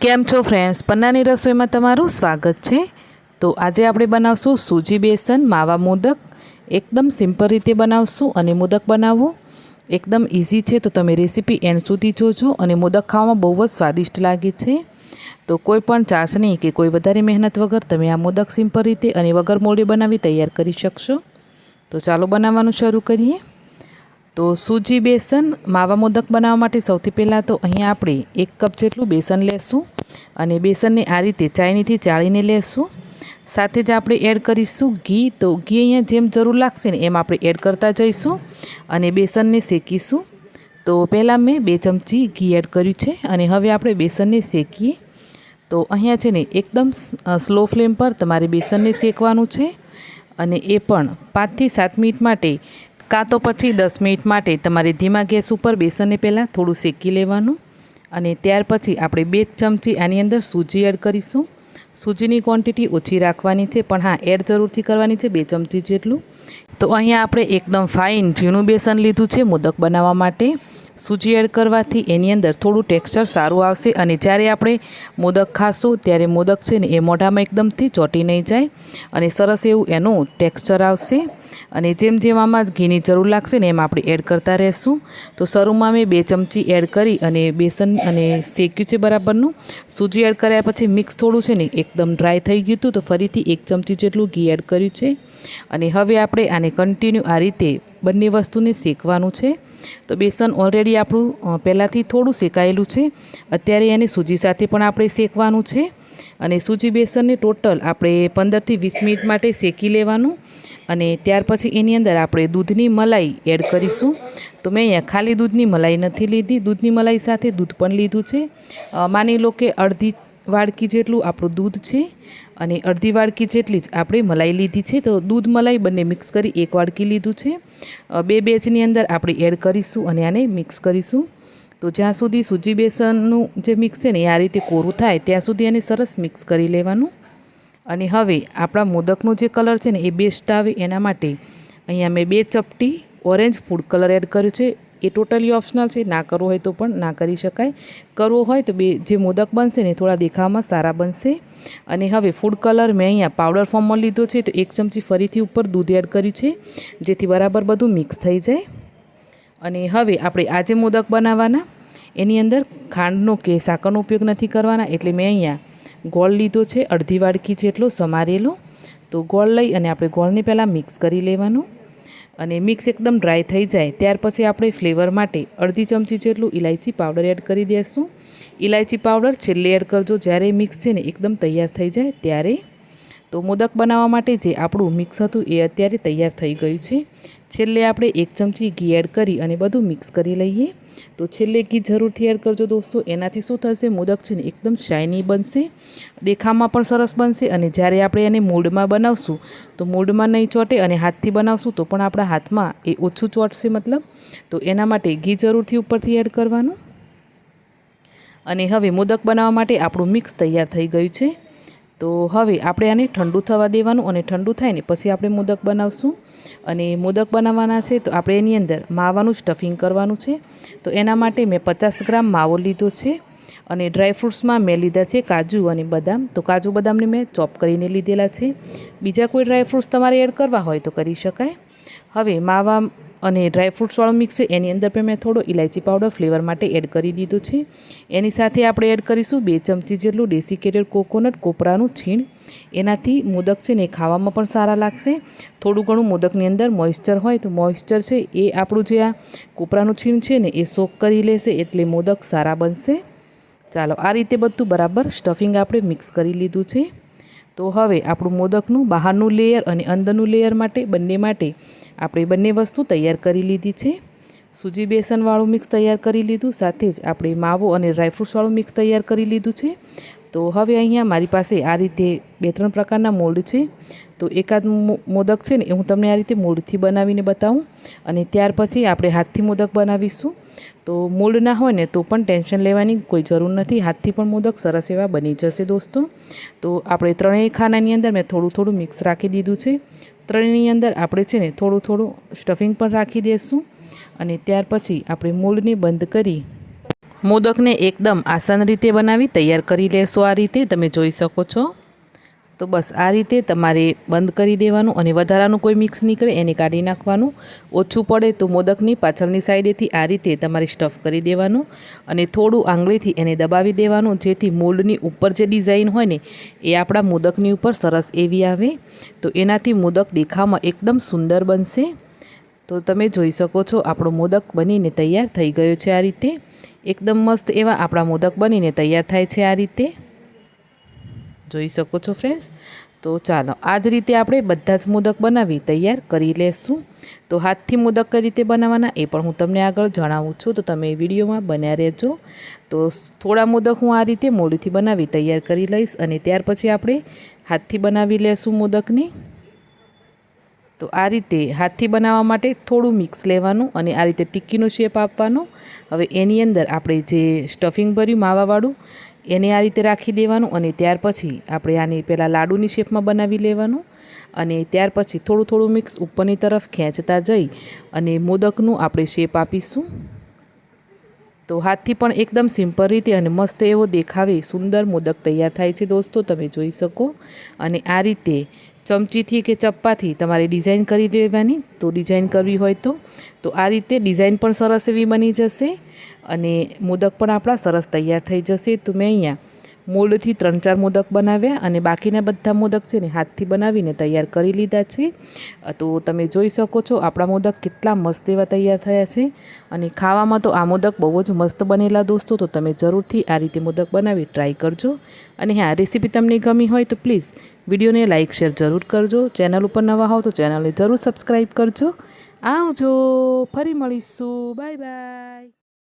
કેમ છો ફ્રેન્ડ્સ પન્નાની રસોઈમાં તમારું સ્વાગત છે. તો આજે આપણે બનાવશું સૂજી બેસન, માવા મોદક. એકદમ સિમ્પલ રીતે બનાવશું અને મોદક બનાવવો એકદમ ઇઝી છે તો તમે રેસીપી એન્ડ સુધી જોજો અને મોદક ખાવામાં બહુ જ સ્વાદિષ્ટ લાગે છે. તો કોઈ પણ ચાસણી કે કોઈ વધારે મહેનત વગર તમે આ મોદક સિમ્પલ રીતે અને વગર મોડે બનાવી તૈયાર કરી શકશો. તો ચાલો બનાવવાનું શરૂ કરીએ. તો સૂજી બેસન માવા મોદક બનાવવા માટે સૌથી પહેલાં તો અહીંયા આપણે એક કપ જેટલું બેસન લેશું અને બેસનને આ રીતે ચાયનીથી ચાળીને લેશું. સાથે જ આપણે એડ કરીશું ઘી. તો ઘી અહીંયા જેમ જરૂર લાગશે ને એમ આપણે એડ કરતા જઈશું અને બેસનને શેકીશું. તો પહેલાં મેં બે ચમચી ઘી એડ કર્યું છે અને હવે આપણે બેસનને શેકીએ. તો અહીંયા છે ને એકદમ સ્લો ફ્લેમ પર તમારે બેસનને શેકવાનું છે અને એ પણ પાંચથી સાત મિનિટ માટે કાં તો પછી દસ મિનિટ માટે તમારે ધીમા ગેસ ઉપર બેસનને પહેલાં થોડું શેકી લેવાનું અને ત્યાર પછી આપણે બે ચમચી આની અંદર સૂજી એડ કરીશું. સૂજીની ક્વોન્ટિટી ઓછી રાખવાની છે, પણ હા, એડ જરૂરથી કરવાની છે બે ચમચી જેટલું. તો અહીંયા આપણે એકદમ ફાઇન ઝીણું બેસન લીધું છે, મોદક બનાવવા માટે. સૂજી એડ કરવાથી એની અંદર થોડું ટેક્સચર સારું આવશે અને જ્યારે આપણે મોદક ખાશું ત્યારે મોદક છે ને એ મોઢામાં એકદમથી ચોંટી નહીં જાય અને સરસ એવું એનું ટેક્સચર આવશે. અને જેમ જેમ આમાં ઘીની જરૂર લાગશે ને એમ આપણે એડ કરતા રહેશું. તો શરૂમાં મેં બે ચમચી એડ કરી અને બેસન અને શેક્યું છે બરાબરનું. સૂજી એડ કર્યા પછી મિક્સ થોડું છે ને એકદમ ડ્રાય થઈ ગયું હતું તો ફરીથી એક ચમચી જેટલું ઘી એડ કર્યું છે. અને હવે આપણે આને કન્ટિન્યુ આ રીતે બંને વસ્તુને શેકવાનું છે. તો બેસન ઓલરેડી આપણું પહેલાંથી થોડું શેકાયેલું છે. અત્યારે એને સૂજી સાથે પણ આપણે શેકવાનું છે. અને સૂજી બેસનને ટોટલ આપણે પંદરથી વીસ મિનિટ માટે શેકી લેવાનું. અને ત્યાર પછી એની અંદર આપણે દૂધની મલાઈ એડ કરીશું. તો મેં અહીંયા ખાલી દૂધની મલાઈ નથી લીધી. દૂધની મલાઈ સાથે દૂધ પણ લીધું છે. માની લો કે અડધી વાડકી જેટલું આપણું દૂધ છે અને અડધી વાડકી જેટલી જ આપણે મલાઈ લીધી છે. તો દૂધ, મલાઈ બંને મિક્સ કરી એક વાડકી લીધું છે. બે બેચની અંદર આપણે એડ કરીશું અને આને મિક્સ કરીશું. તો જ્યાં સુધી સૂજી બેસનનું જે મિક્સ છે ને એ આ રીતે કોરું થાય, ત્યાં સુધી એને સરસ મિક્સ કરી લેવાનું. અને હવે આપણા મોદકનો જે કલર છે ને એ બેસ્ટ આવે એના માટે અહીંયા મેં બે ચપટી ઓરેન્જ ફૂડ કલર એડ કર્યું છે. એ ટોટલી ઓપ્શનલ છે. ના કરવો હોય તો પણ ના કરી શકાય. કરવો હોય તો બે, જે મોદક બનશે ને થોડા દેખાવમાં સારા બનશે. અને હવે ફૂડ કલર મેં અહીંયા પાવડર ફોર્મમાં લીધો છે, તો એક ચમચી ફરીથી ઉપર દૂધ એડ કર્યું છે, જેથી બરાબર બધું મિક્સ થઈ જાય. અને હવે આપણે આજે મોદક બનાવવાના, એની અંદર ખાંડનો કે સાકરનો ઉપયોગ નથી કરવાના, એટલે મેં અહીંયા ગોળ લીધો છે, અડધી વાડકી જેટલો સમારેલો. તો ગોળ લઈ અને આપણે ગોળને પહેલાં મિક્સ કરી લેવાનું. અને મિક્સ એકદમ ડ્રાય થઈ જાય. ત્યાર પછી આપણે ફ્લેવર માટે અડધી ચમચી જેટલું ઇલાયચી પાવડર એડ કરી દઈશું ઇલાયચી પાવડર છેલ્લે એડ કરજો. જ્યારે મિક્સ છે ને એકદમ તૈયાર થઈ જાય ત્યારે. તો મોદક બનાવવા માટે જે આપણું મિક્સ હતું એ અત્યારે તૈયાર થઈ ગયું છે. છેલ્લે આપણે એક ચમચી ઘી એડ કરી અને બધું મિક્સ કરી લઈએ. તો છેલ્લે ઘી જરૂરથી એડ કરજો દોસ્તો. એનાથી શું થશે? મોદક છે ને એકદમ શાઇની બનશે. દેખાવમાં પણ સરસ બનશે અને જ્યારે આપણે એને મૂળમાં બનાવશું, તો મૂળમાં નહીં ચોટે અને હાથથી બનાવશું, તો પણ આપણા હાથમાં એ ઓછું ચોટશે મતલબ. તો એના માટે ઘી જરૂરથી ઉપરથી એડ કરવાનું. અને હવે મોદક બનાવવા માટે આપણું મિક્સ તૈયાર થઈ ગયું છે. તો હવે આપણે આને ઠંડુ થવા દેવાનું અને ઠંડુ થાય ને પછી આપણે મોદક બનાવશું. અને મોદક બનાવવાના છે તો આપણે એની અંદર માવાનું સ્ટફિંગ કરવાનું છે. તો એના માટે મેં પચાસ ગ્રામ માવો લીધો છે અને ડ્રાયફ્રૂટ્સમાં મેં લીધા છે કાજુ અને બદામ. તો કાજુ બદામને મેં ચોપ કરીને લીધેલા છે. બીજા કોઈ ડ્રાયફ્રૂટ્સ તમારે એડ કરવા હોય તો કરી શકાય. હવે માવા અને ડ્રાયફ્રૂટ્સવાળું મિક્સ છે, એની અંદર પણ મેં થોડો ઇલાયચી પાવડર ફ્લેવર માટે એડ કરી દીધું છે. એની સાથે આપણે એડ કરીશું બે ચમચી જેટલું ડેસિકેટેડ કોકોનટ કોપરાનું છીણ. એનાથી મોદક છે ને ખાવામાં પણ સારા લાગશે. થોડું ઘણું મોદકની અંદર મોઇશ્ચર હોય તો મોઇશ્ચર છે, એ આપણું જે આ કોપરાનું છીણ છે ને એ સોક કરી લેશે એટલે મોદક સારા બનશે. ચાલો, આ રીતે બધું બરાબર સ્ટફિંગ આપણે મિક્સ કરી લીધું છે. તો હવે આપણું મોદકનું બહારનું લેયર અને અંદરનું લેયર માટે, બંને માટે આપણે બંને વસ્તુ તૈયાર કરી લીધી છે. સૂજી બેસનવાળું મિક્સ તૈયાર કરી લીધું, સાથે જ આપણે માવો અને ડ્રાયફ્રૂટ્સવાળું મિક્સ તૈયાર કરી લીધું છે. તો હવે અહીંયા મારી પાસે આ રીતે બે ત્રણ પ્રકારના મોલ્ડ છે. તો એકાદ મોદક છે ને એ હું તમને આ રીતે મોલ્ડથી બનાવીને બતાવું અને ત્યાર પછી આપણે હાથથી મોદક બનાવીશું. તો મોલ્ડ ના હોય ને તો પણ ટેન્શન લેવાની કોઈ જરૂર નથી, હાથથી પણ મોદક સરસ એવા બની જશે દોસ્તો. તો આપણે ત્રણેય ખાનાની અંદર મેં થોડું થોડું મિક્સ રાખી દીધું છે. ત્રણેયની અંદર આપણે છે ને થોડું થોડું સ્ટફિંગ પણ રાખી દઈશું અને ત્યાર પછી આપણે મૂળને બંધ કરી મોદકને એકદમ આસાન રીતે બનાવી તૈયાર કરી લેશો. આ રીતે તમે જોઈ શકો છો. તો બસ આ રીતે તમારે બંધ કરી દેવાનું અને વધારાનું કોઈ મિક્સ નીકળે એને કાઢી નાખવાનું. ઓછું પડે તો મોદકની પાછળની સાઈડેથી આ રીતે તમારે સ્ટફ કરી દેવાનું અને થોડું આંગળીથી એને દબાવી દેવાનું. જેથી મોલ્ડની ઉપર જે ડિઝાઇન હોય ને, એ આપણા મોદકની ઉપર સરસ એવી આવે. તો એનાથી મોદક દેખાવમાં એકદમ સુંદર બનશે. તો તમે જોઈ શકો છો આપણો મોદક બનીને તૈયાર થઈ ગયો છે આ રીતે. એકદમ મસ્ત એવા આપણા મોદક બનીને તૈયાર થાય છે આ રીતે. જોઈ શકો છો ફ્રેન્ડ્સ તો ચાલો આ જ રીતે આપણે બધા જ મોદક બનાવી તૈયાર કરી લેશું. તો હાથથી મોદક કઈ રીતે બનાવવાના એ પણ હું તમને આગળ જણાવું છું. તો તમે વિડીયોમાં બન્યા રહેજો. તો થોડા મોદક હું આ રીતે મોડીથી બનાવી તૈયાર કરી લઈશ અને ત્યાર પછી આપણે હાથથી બનાવી લેશું મોદકની. તો આ રીતે હાથથી બનાવવા માટે થોડું મિક્સ લેવાનું અને આ રીતે ટિક્કીનો શેપ આપવાનો. હવે એની અંદર આપણે જે સ્ટફિંગ ભર્યું માવાવાળું એને આ રીતે રાખી દેવાનું અને ત્યાર પછી આપણે આની પહેલાં લાડુની શેપમાં બનાવી લેવાનું અને ત્યાર પછી થોડું થોડું મિક્સ ઉપરની તરફ ખેંચતા જઈ અને મોદકનું આપણે શેપ આપીશું. તો હાથથી પણ એકદમ સિમ્પલ રીતે અને મસ્ત એવો દેખાવે સુંદર મોદક તૈયાર થાય છે દોસ્તો, તમે જોઈ શકો. અને આ રીતે ચમચીથી કે ચપ્પાથી તમારે ડિઝાઇન કરી લેવાની તો ડિઝાઇન કરવી હોય તો. તો આ રીતે ડિઝાઇન પણ સરસ એવી બની જશે. અને મોદક પણ આપણા સરસ તૈયાર થઈ જશે. તો મેં અહીંયા મોલ્ડથી ત્રણ ચાર મોદક બનાવ્યા અને બાકીના બધા મોદક છે ને હાથથી બનાવીને તૈયાર કરી લીધા છે. તો તમે જોઈ શકો છો આપણા મોદક કેટલા મસ્ત એવા તૈયાર થયા છે. અને ખાવામાં તો આ મોદક બહુ જ મસ્ત બનેલા દોસ્તો, તો તમે જરૂરથી આ રીતે મોદક બનાવી ટ્રાય કરજો. અને હા, રેસીપી તમને ગમી હોય તો પ્લીઝ વિડીયોને લાઇક, શેર જરૂર કરજો. ચેનલ ઉપર નવા હોવ તો ચેનલને જરૂર સબસ્ક્રાઈબ કરજો. આવજો, ફરી મળીશું. Bye bye.